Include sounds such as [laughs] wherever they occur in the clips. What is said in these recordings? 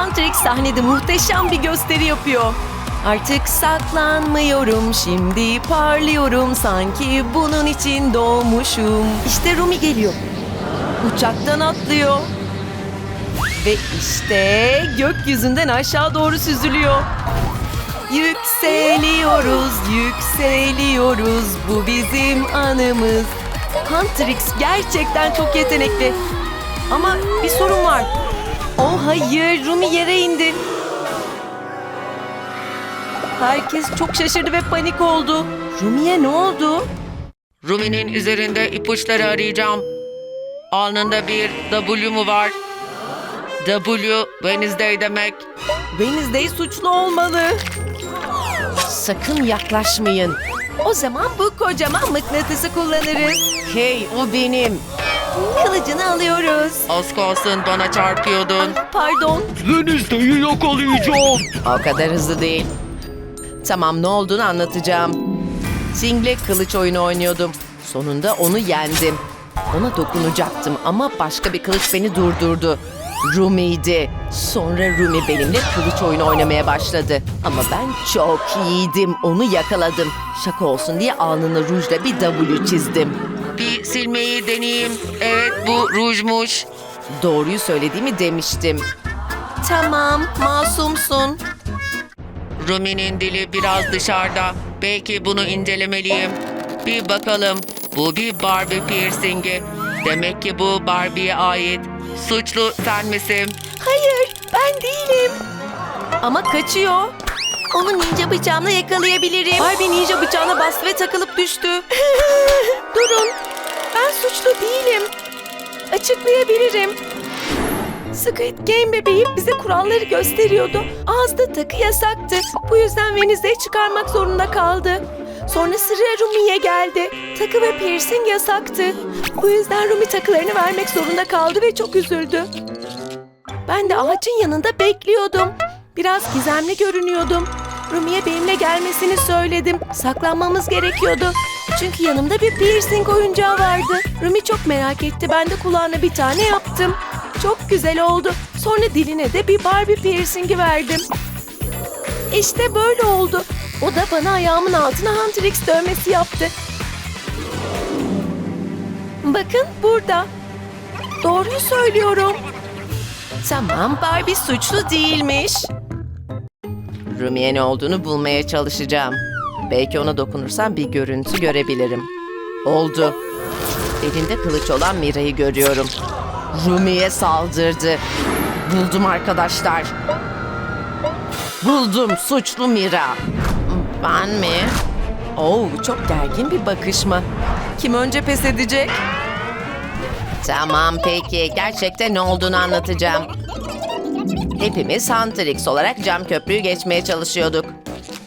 Huntrix sahnede muhteşem bir gösteri yapıyor. Artık saklanmıyorum, şimdi parlıyorum sanki bunun için doğmuşum. İşte Rumi geliyor. Uçaktan atlıyor. Ve işte gökyüzünden aşağı doğru süzülüyor. Yükseliyoruz, yükseliyoruz. Bu bizim anımız. Huntrix gerçekten çok yetenekli. Ama bir sorun var. Oh hayır, Rumi yere indi. Herkes çok şaşırdı ve panik oldu. Rumi'ye ne oldu? Rumi'nin üzerinde ipuçları arayacağım. Alnında bir W mu var? W Wednesday demek. Wednesday suçlu olmalı. Sakın yaklaşmayın. O zaman bu kocaman mıknatısı kullanırız. Hey o benim. Kılıcını alıyoruz. Az kalsın bana çarpıyordun. Pardon. Wednesday'i yakalayacağım. O kadar hızlı değil. Tamam ne olduğunu anlatacağım. Sing'le kılıç oyunu oynuyordum. Sonunda onu yendim. Ona dokunacaktım ama başka bir kılıç beni durdurdu. Rumi'ydi. Sonra Rumi benimle kılıç oyunu oynamaya başladı. Ama ben çok iyiydim. Onu yakaladım. Şaka olsun diye alnına rujla bir W çizdim. Bir silmeyi deneyeyim. Evet bu rujmuş. Doğruyu söylediğimi demiştim. Tamam, masumsun. Rumi'nin dili biraz dışarıda. Belki bunu incelemeliyim. Bir bakalım. Bu bir Barbie piercingi. Demek ki bu Barbie'ye ait. Suçlu sen misin? Hayır, ben değilim. Ama kaçıyor. Onu ninja bıçağımla yakalayabilirim. Barbie ninja bıçağına bastı ve takılıp düştü. [laughs] Durun, ben suçlu değilim. Açıklayabilirim. Squid Game bebeği bize kuralları gösteriyordu. Ağızda takı yasaktı. Bu yüzden Wednesday çıkarmak zorunda kaldı. Sonra sıra Rumi'ye geldi. Takı ve piercing yasaktı. Bu yüzden Rumi takılarını vermek zorunda kaldı ve çok üzüldü. Ben de ağacın yanında bekliyordum. Biraz gizemli görünüyordum. Rumi'ye benimle gelmesini söyledim. Saklanmamız gerekiyordu. Çünkü yanımda bir piercing oyuncağı vardı. Rumi çok merak etti. Ben de kulağına bir tane yaptım. Çok güzel oldu. Sonra diline de bir Barbie piercingi verdim. İşte böyle oldu. O da bana ayağımın altına Huntrix dövmesi yaptı. Bakın burada. Doğruyu söylüyorum. Tamam Barbie suçlu değilmiş. Rumi'ye ne olduğunu bulmaya çalışacağım. Belki ona dokunursam bir görüntü görebilirim. Oldu. Elinde kılıç olan Mira'yı görüyorum. Rumi'ye saldırdı. Buldum arkadaşlar. Buldum suçlu Mira. Ben mi? Oo, çok gergin bir bakışma. Kim önce pes edecek? Tamam peki. Gerçekten ne olduğunu anlatacağım. Hepimiz Hunter X olarak cam köprüyü geçmeye çalışıyorduk.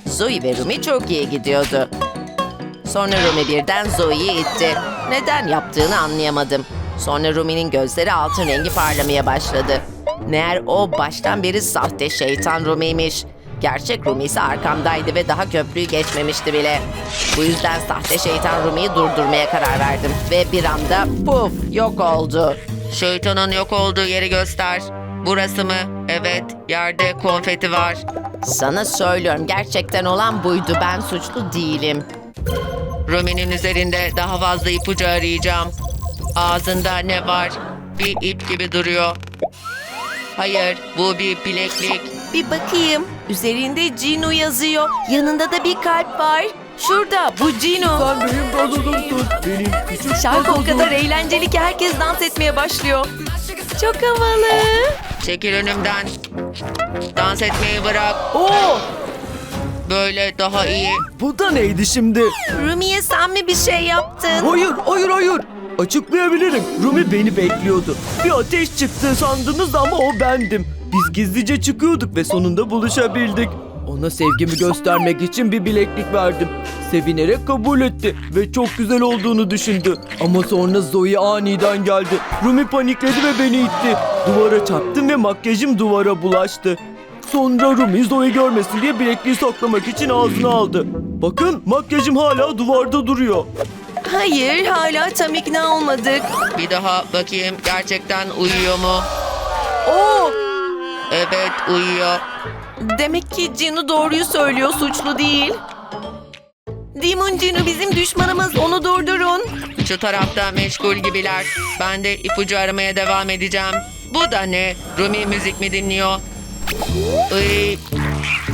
Zoe ve Rumi çok iyi gidiyordu. Sonra Rumi birden Zoe'yi itti. Neden yaptığını anlayamadım. Sonra Rumi'nin gözleri altın rengi parlamaya başladı. Meğer o baştan beri sahte şeytan Rumi'ymiş. Gerçek Rumi ise arkamdaydı ve daha köprüyü geçmemişti bile. Bu yüzden sahte şeytan Rumi'yi durdurmaya karar verdim. Ve bir anda puf yok oldu. Şeytanın yok olduğu yeri göster. Burası mı? Evet, yerde konfeti var. Sana söylüyorum gerçekten olan buydu. Ben suçlu değilim. Rumi'nin üzerinde daha fazla ipucu arayacağım. Ağzında ne var? Bir ip gibi duruyor. Hayır, bu bir bileklik. Bir bakayım. Üzerinde Cino yazıyor. Yanında da bir kalp var. Şurada bu Cino. Sen benim gazozumsun. Benim küçük Şarkı o kadar eğlenceli ki herkes dans etmeye başlıyor. Çok havalı. Çekil önümden. Dans etmeyi bırak. Oo, Böyle daha iyi. bu da neydi şimdi? Rumi'ye sen mi bir şey yaptın? Hayır, hayır, hayır. Açıklayabilirim. Rumi beni bekliyordu. Bir ateş çıktı sandınız ama o bendim. Biz gizlice çıkıyorduk ve sonunda buluşabildik. Ona sevgimi göstermek için bir bileklik verdim. Sevinerek kabul etti ve çok güzel olduğunu düşündü. Ama sonra Zoe aniden geldi. Rumi panikledi ve beni itti. Duvara çarptım ve makyajım duvara bulaştı. Sonra Rumi Zoe görmesin diye bilekliği saklamak için ağzına aldı. Bakın makyajım hala duvarda duruyor. Hayır hala tam ikna olmadık. Bir daha bakayım gerçekten uyuyor mu? Oo, Evet uyuyor. Demek ki Cinu doğruyu söylüyor, suçlu değil. Demon Cinu bizim düşmanımız, onu durdurun. Şu tarafta meşgul gibiler. Ben de ipucu aramaya devam edeceğim. Bu da ne? Rumi müzik mi dinliyor? Iy,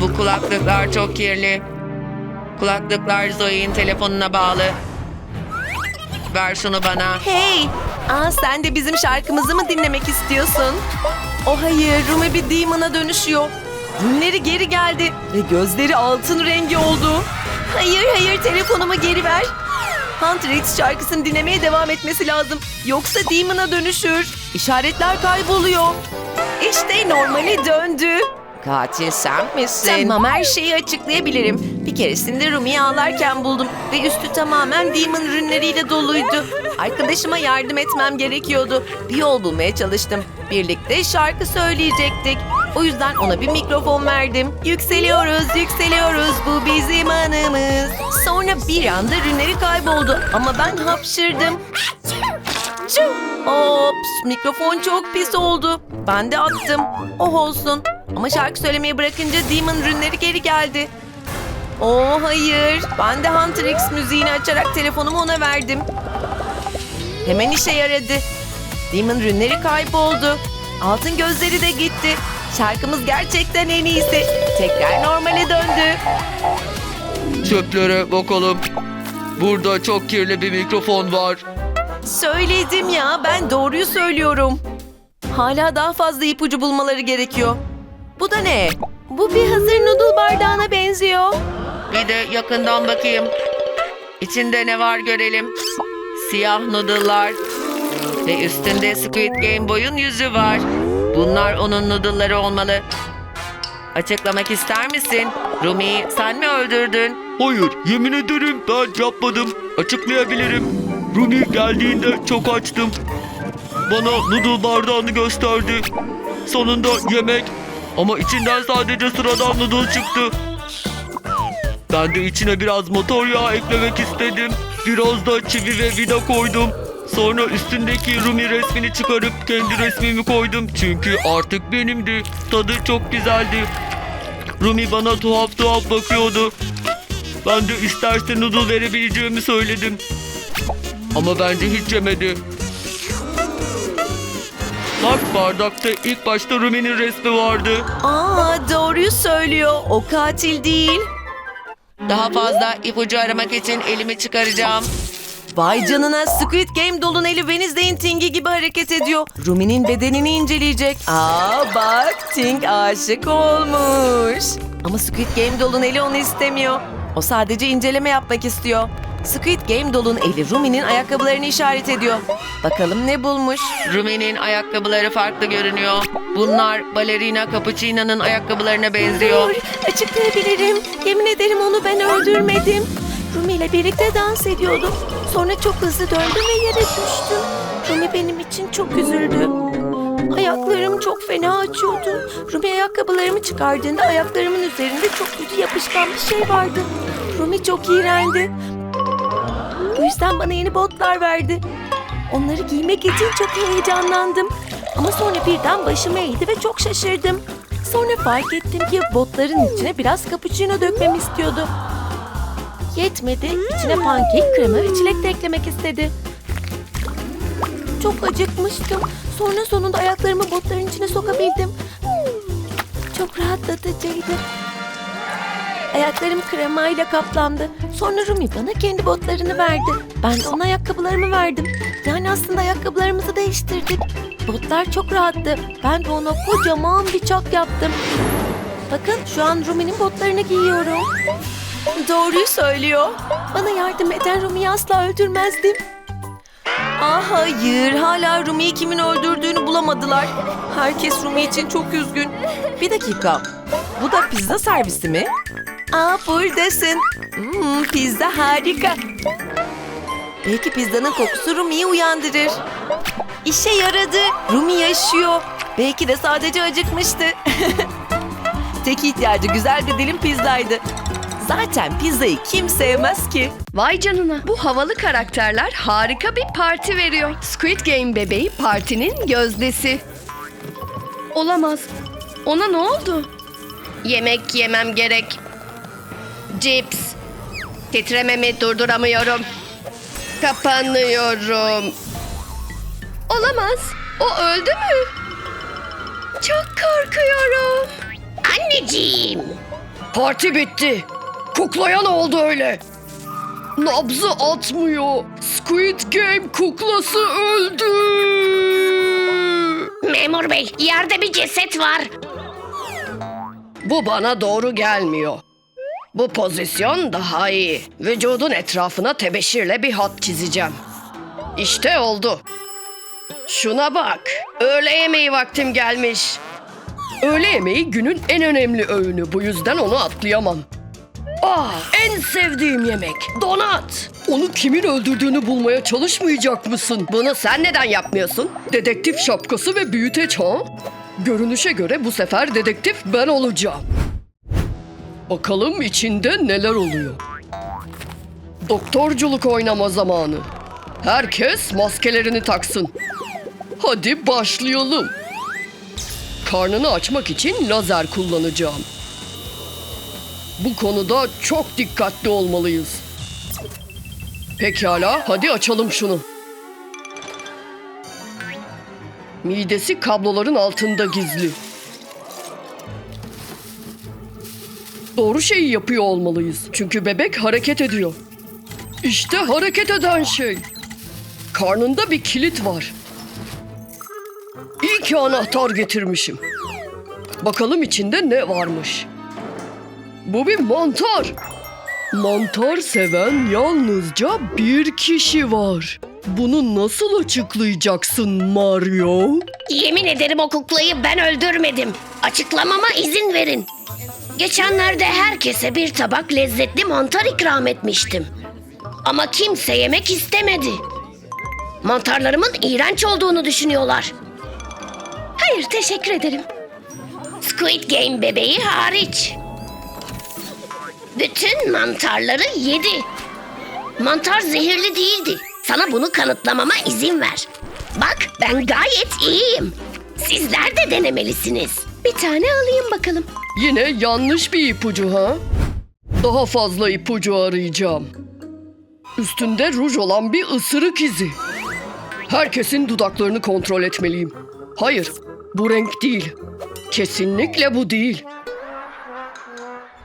bu kulaklıklar çok kirli. Kulaklıklar Zoe'nin telefonuna bağlı. Ver şunu bana. Hey, aa sen de bizim şarkımızı mı dinlemek istiyorsun? O hayır, Rumi bir demon'a dönüşüyor. Günleri geri geldi ve gözleri altın rengi oldu. Hayır hayır telefonumu geri ver. Hunter X şarkısını dinlemeye devam etmesi lazım. Yoksa Demon'a dönüşür. İşaretler kayboluyor. İşte normali döndü. Katil sen misin? Tamam her şeyi açıklayabilirim. Bir keresinde Rumi'yi ağlarken buldum ve üstü tamamen Demon ürünleriyle doluydu. Arkadaşıma yardım etmem gerekiyordu. Bir yol bulmaya çalıştım. Birlikte şarkı söyleyecektik. O yüzden ona bir mikrofon verdim. Yükseliyoruz, yükseliyoruz. Bu bizim anımız. Sonra bir anda ürünleri kayboldu ama ben hapşırdım. Ops, mikrofon çok pis oldu. Ben de attım. Oh olsun. Ama şarkı söylemeyi bırakınca Demon ürünleri geri geldi. Oh hayır. Ben de Hunter X müziğini açarak telefonumu ona verdim. Hemen işe yaradı. Demon ürünleri kayboldu. Altın gözleri de gitti. Şarkımız gerçekten en iyisi. Tekrar normale döndü. Çöplere bakalım. Burada çok kirli bir mikrofon var. Söyledim ya ben doğruyu söylüyorum. Hala daha fazla ipucu bulmaları gerekiyor. Bu da ne? Bu bir hazır noodle bardağına benziyor. Bir de yakından bakayım. İçinde ne var görelim. Siyah noodle'lar. Ve üstünde Squid Game boyun yüzü var. Bunlar onun noodle'ları olmalı. Açıklamak ister misin? Rumi sen mi öldürdün? Hayır, yemin ederim ben yapmadım. Açıklayabilirim. Rumi geldiğinde çok açtım. Bana noodle bardağını gösterdi. Sonunda yemek ama içinden sadece sıradan noodle çıktı. Ben de içine biraz motor yağı eklemek istedim. Biraz da çivi ve vida koydum. Sonra üstündeki Rumi resmini çıkarıp kendi resmimi koydum. Çünkü artık benimdi. Tadı çok güzeldi. Rumi bana tuhaf tuhaf bakıyordu. Ben de isterse noodle verebileceğimi söyledim. Ama bence hiç yemedi. Bak bardakta ilk başta Rumi'nin resmi vardı. Aa doğruyu söylüyor. O katil değil. Daha fazla ipucu aramak için elimi çıkaracağım. Vay canına Squid Game dolun eli Wednesday'in Ting'i gibi hareket ediyor. Rumi'nin bedenini inceleyecek. Aa bak Ting aşık olmuş. Ama Squid Game dolun eli onu istemiyor. O sadece inceleme yapmak istiyor. Squid Game dolun eli Rumi'nin ayakkabılarını işaret ediyor. Bakalım ne bulmuş? Rumi'nin ayakkabıları farklı görünüyor. Bunlar balerina Cappuccino'nun ayakkabılarına benziyor. Açıklayabilirim. Yemin ederim onu ben öldürmedim. Rumi ile birlikte dans ediyordum. Sonra çok hızlı döndüm ve yere düştüm. Rumi benim için çok üzüldü. Ayaklarım çok fena açıyordu. Rumi ayakkabılarımı çıkardığında ayaklarımın üzerinde çok kötü yapışkan bir şey vardı. Rumi çok iğrendi. Bu yüzden bana yeni botlar verdi. Onları giymek için çok heyecanlandım. Ama sonra birden başım eğdi ve çok şaşırdım. Sonra fark ettim ki botların içine biraz cappuccino dökmemi istiyordu. Yetmedi, içine pankek, krema ve çilek de eklemek istedi. Çok acıkmıştım. Sonra sonunda ayaklarımı botların içine sokabildim. Çok rahatlatıcıydı. Ayaklarım kremayla kaplandı. Sonra Rumi bana kendi botlarını verdi. Ben de ona ayakkabılarımı verdim. Yani aslında ayakkabılarımızı değiştirdik. Botlar çok rahattı. Ben de ona kocaman bir çak yaptım. Bakın şu an Rumi'nin botlarını giyiyorum. Doğruyu söylüyor. Bana yardım eden Rumi'yi asla öldürmezdim. Ah hayır, hala Rumi'yi kimin öldürdüğünü bulamadılar. Herkes Rumi için çok üzgün. Bir dakika, bu da pizza servisi mi? Aa buradasın. Hmm, pizza harika. Belki pizzanın kokusu Rumi'yi uyandırır. İşe yaradı. Rumi yaşıyor. Belki de sadece acıkmıştı. [laughs] Tek ihtiyacı güzel bir dilim pizzaydı. Zaten pizzayı kim sevmez ki? Vay canına. Bu havalı karakterler harika bir parti veriyor. Squid Game bebeği partinin gözdesi. Olamaz. Ona ne oldu? Yemek yemem gerek. Cips. Titrememi durduramıyorum. Kapanıyorum. Olamaz. O öldü mü? Çok korkuyorum. Anneciğim. Parti bitti. Kuklaya ne oldu öyle? Nabzı atmıyor. Squid Game kuklası öldü. Memur bey yerde bir ceset var. Bu bana doğru gelmiyor. Bu pozisyon daha iyi. Vücudun etrafına tebeşirle bir hat çizeceğim. İşte oldu. Şuna bak. Öğle yemeği vaktim gelmiş. Öğle yemeği günün en önemli öğünü. Bu yüzden onu atlayamam. Ah, en sevdiğim yemek. Donat. Onu kimin öldürdüğünü bulmaya çalışmayacak mısın? Bunu sen neden yapmıyorsun? Dedektif şapkası ve büyüteç ha? Görünüşe göre bu sefer dedektif ben olacağım. Bakalım içinde neler oluyor. Doktorculuk oynama zamanı. Herkes maskelerini taksın. Hadi başlayalım. Karnını açmak için lazer kullanacağım. Bu konuda çok dikkatli olmalıyız. Pekala, hadi açalım şunu. Midesi kabloların altında gizli. Doğru şeyi yapıyor olmalıyız. Çünkü bebek hareket ediyor. İşte hareket eden şey. Karnında bir kilit var. İyi ki anahtar getirmişim. Bakalım içinde ne varmış. Bu bir mantar. Mantar seven yalnızca bir kişi var. Bunu nasıl açıklayacaksın Mario? Yemin ederim o kuklayı ben öldürmedim. Açıklamama izin verin. Geçenlerde herkese bir tabak lezzetli mantar ikram etmiştim. Ama kimse yemek istemedi. Mantarlarımın iğrenç olduğunu düşünüyorlar. Hayır teşekkür ederim. Squid Game bebeği hariç. Bütün mantarları yedi. Mantar zehirli değildi. Sana bunu kanıtlamama izin ver. Bak ben gayet iyiyim. Sizler de denemelisiniz. Bir tane alayım bakalım. Yine yanlış bir ipucu ha? Daha fazla ipucu arayacağım. Üstünde ruj olan bir ısırık izi. Herkesin dudaklarını kontrol etmeliyim. Hayır, bu renk değil. Kesinlikle bu değil.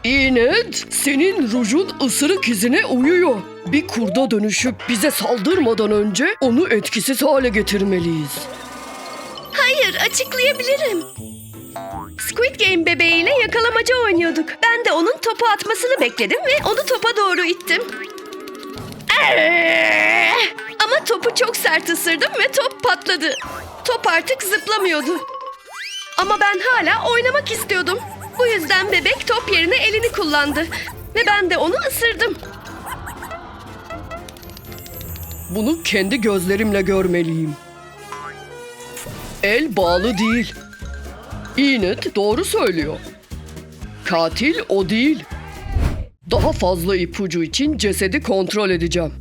Enid, senin rujun ısırık izine uyuyor. Bir kurda dönüşüp bize saldırmadan önce onu etkisiz hale getirmeliyiz. Hayır, açıklayabilirim. Squid Game bebeğiyle yakalamaca oynuyorduk. Ben de onun topu atmasını bekledim ve onu topa doğru ittim. Ama topu çok sert ısırdım ve top patladı. Top artık zıplamıyordu. Ama ben hala oynamak istiyordum. Bu yüzden bebek top yerine elini kullandı. Ve ben de onu ısırdım. Bunu kendi gözlerimle görmeliyim. El bağlı değil. Enid doğru söylüyor. Katil o değil. Daha fazla ipucu için cesedi kontrol edeceğim.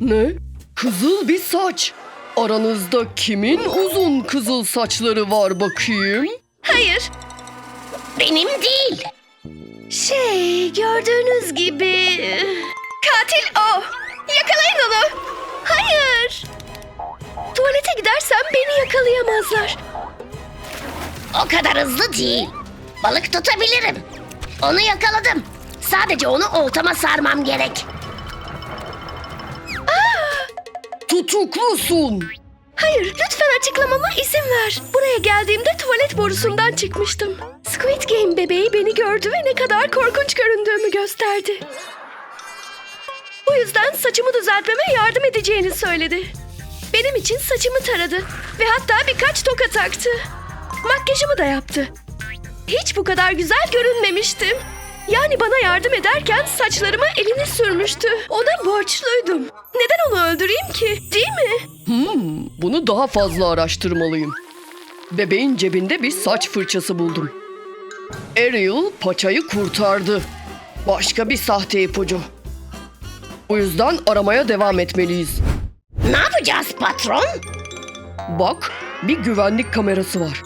Ne? Kızıl bir saç. Aranızda kimin uzun kızıl saçları var bakayım? Hayır, Benim değil. Şey, gördüğünüz gibi... Katil o. Yakalayın onu. Hayır. Tuvalete gidersem beni yakalayamazlar. O kadar hızlı değil. Balık tutabilirim. Onu yakaladım. Sadece onu oltama sarmam gerek. Tutuklusun. Hayır, lütfen açıklamama izin ver. Buraya geldiğimde tuvalet borusundan çıkmıştım. Squid Game bebeği beni gördü ve ne kadar korkunç göründüğümü gösterdi. Bu yüzden saçımı düzeltmeme yardım edeceğini söyledi. Benim için saçımı taradı ve hatta birkaç toka taktı. Makyajımı da yaptı. Hiç bu kadar güzel görünmemiştim. Yani bana yardım ederken saçlarıma elini sürmüştü. Ona borçluydum. Neden onu öldüreyim ki? Değil mi? Hmm, bunu daha fazla araştırmalıyım. Bebeğin cebinde bir saç fırçası buldum. Ariel paçayı kurtardı. Başka bir sahte ipucu. O yüzden aramaya devam etmeliyiz. Ne yapacağız patron? Bak, bir güvenlik kamerası var.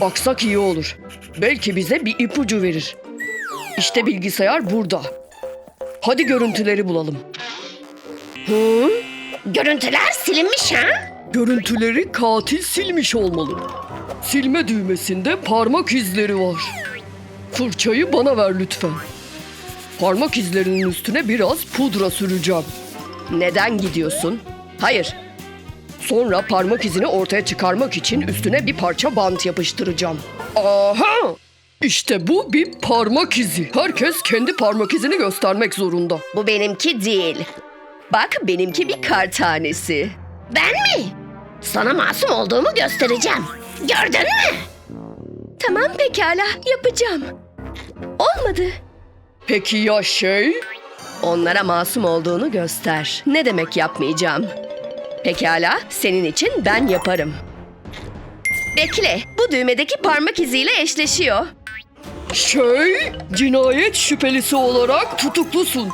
Baksak iyi olur. Belki bize bir ipucu verir. İşte bilgisayar burada. Hadi görüntüleri bulalım. Hı? Görüntüler silinmiş ha? Görüntüleri katil silmiş olmalı. Silme düğmesinde parmak izleri var. Fırçayı bana ver lütfen. Parmak izlerinin üstüne biraz pudra süreceğim. Neden gidiyorsun? Hayır. Sonra parmak izini ortaya çıkarmak için üstüne bir parça bant yapıştıracağım. Aha! İşte bu bir parmak izi. Herkes kendi parmak izini göstermek zorunda. Bu benimki değil. Bak benimki bir kar tanesi. Ben mi? Sana masum olduğumu göstereceğim. Gördün mü? Tamam pekala yapacağım. Olmadı. Peki ya şey? Onlara masum olduğunu göster. Ne demek yapmayacağım? Pekala senin için ben yaparım. Bekle bu düğmedeki parmak iziyle eşleşiyor. Şey, cinayet şüphelisi olarak tutuklusun.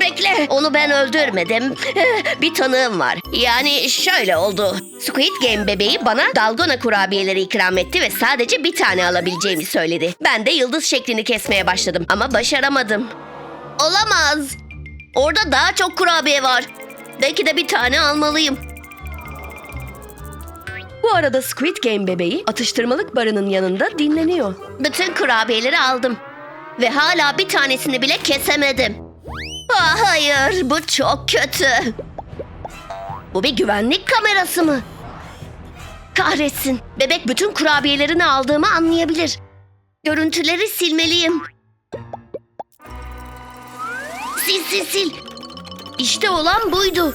Bekle. Onu ben öldürmedim. Bir tanığım var. Yani şöyle oldu. Squid Game bebeği bana dalgona kurabiyeleri ikram etti ve sadece bir tane alabileceğimi söyledi. Ben de yıldız şeklini kesmeye başladım ama başaramadım. Olamaz. Orada daha çok kurabiye var. Belki de bir tane almalıyım. Bu arada Squid Game bebeği atıştırmalık barının yanında dinleniyor. Bütün kurabiyeleri aldım. Ve hala bir tanesini bile kesemedim. Ah, hayır, bu çok kötü. Bu bir güvenlik kamerası mı? Kahretsin. Bebek bütün kurabiyelerini aldığımı anlayabilir. Görüntüleri silmeliyim. Sil sil sil. İşte olan buydu.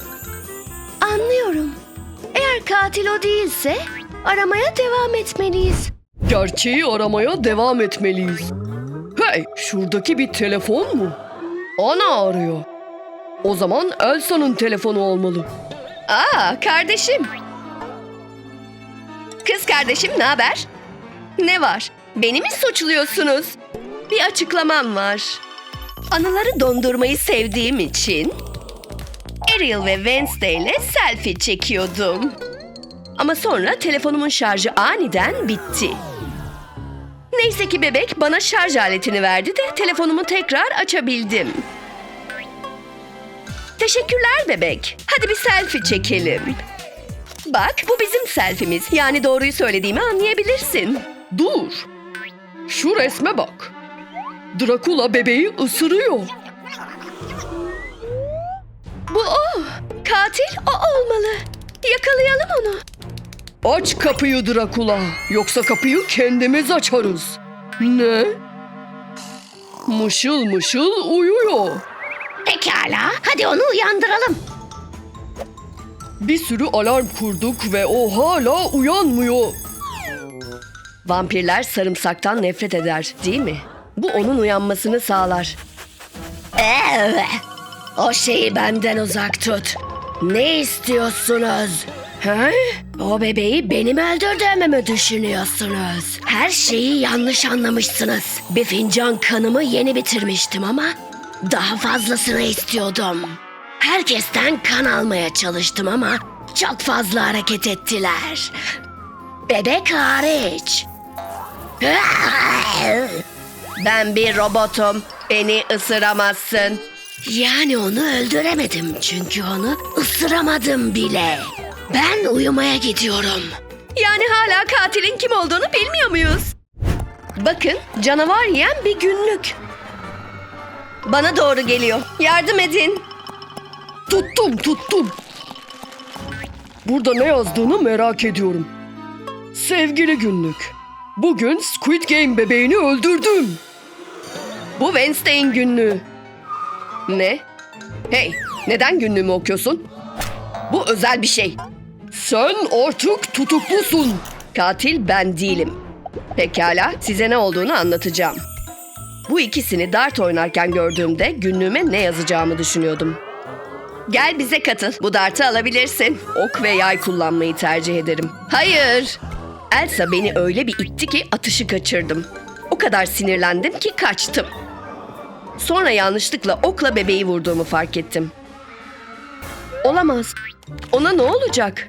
Anlıyorum. Eğer katil o değilse aramaya devam etmeliyiz. Gerçeği aramaya devam etmeliyiz. Hey, şuradaki bir telefon mu? Ana arıyor. O zaman Elsa'nın telefonu olmalı. Aa, kardeşim. Kız kardeşim ne haber? Ne var? Beni mi suçluyorsunuz? Bir açıklamam var. Anıları dondurmayı sevdiğim için Ariel ve Wednesday ile selfie çekiyordum. Ama sonra telefonumun şarjı aniden bitti. Neyse ki bebek bana şarj aletini verdi de telefonumu tekrar açabildim. Teşekkürler bebek. Hadi bir selfie çekelim. Bak bu bizim selfimiz. Yani doğruyu söylediğimi anlayabilirsin. Dur. Şu resme bak. Drakula bebeği ısırıyor. Bu o. Katil o olmalı. Yakalayalım onu. Aç kapıyı Drakula. Yoksa kapıyı kendimiz açarız. Ne? Mışıl mışıl uyuyor. Pekala. Hadi onu uyandıralım. Bir sürü alarm kurduk ve o hala uyanmıyor. Vampirler sarımsaktan nefret eder değil mi? Bu onun uyanmasını sağlar. Evet. O şeyi benden uzak tut. Ne istiyorsunuz? He? O bebeği benim öldürdüğümü mü düşünüyorsunuz? Her şeyi yanlış anlamışsınız. Bir fincan kanımı yeni bitirmiştim ama daha fazlasını istiyordum. Herkesten kan almaya çalıştım ama çok fazla hareket ettiler. Bebek hariç. Ben bir robotum. Beni ısıramazsın. Yani onu öldüremedim çünkü onu ısıramadım bile. Ben uyumaya gidiyorum. Yani hala katilin kim olduğunu bilmiyor muyuz? Bakın canavar yiyen bir günlük. Bana doğru geliyor. Yardım edin. Tuttum tuttum. Burada ne yazdığını merak ediyorum. Sevgili günlük. Bugün Squid Game bebeğini öldürdüm. Bu Wednesday'in günlüğü. Ne? Hey, neden günlüğümü okuyorsun? Bu özel bir şey. Sen artık tutuklusun. Katil ben değilim. Pekala, size ne olduğunu anlatacağım. Bu ikisini dart oynarken gördüğümde günlüğüme ne yazacağımı düşünüyordum. Gel bize katıl. Bu dartı alabilirsin. Ok ve yay kullanmayı tercih ederim. Hayır. Elsa beni öyle bir itti ki atışı kaçırdım. O kadar sinirlendim ki kaçtım. Sonra yanlışlıkla okla bebeği vurduğumu fark ettim. Olamaz. Ona ne olacak?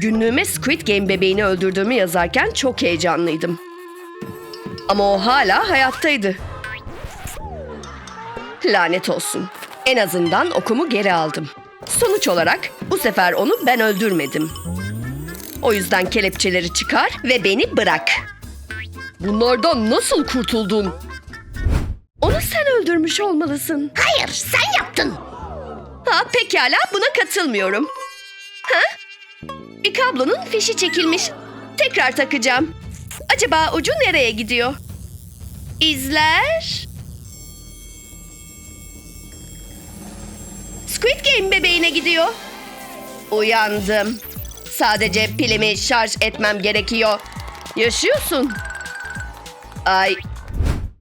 Günlüğüme Squid Game bebeğini öldürdüğümü yazarken çok heyecanlıydım. Ama o hala hayattaydı. Lanet olsun. En azından okumu geri aldım. Sonuç olarak bu sefer onu ben öldürmedim. O yüzden kelepçeleri çıkar ve beni bırak. Bunlardan nasıl kurtuldun? Onu sen öldürmüş olmalısın. Hayır sen yaptın. Ha pekala buna katılmıyorum. Ha? Bir kablonun fişi çekilmiş. Tekrar takacağım. Acaba ucu nereye gidiyor? İzler. Squid Game bebeğine gidiyor. Uyandım. Sadece pilimi şarj etmem gerekiyor. Yaşıyorsun. Ay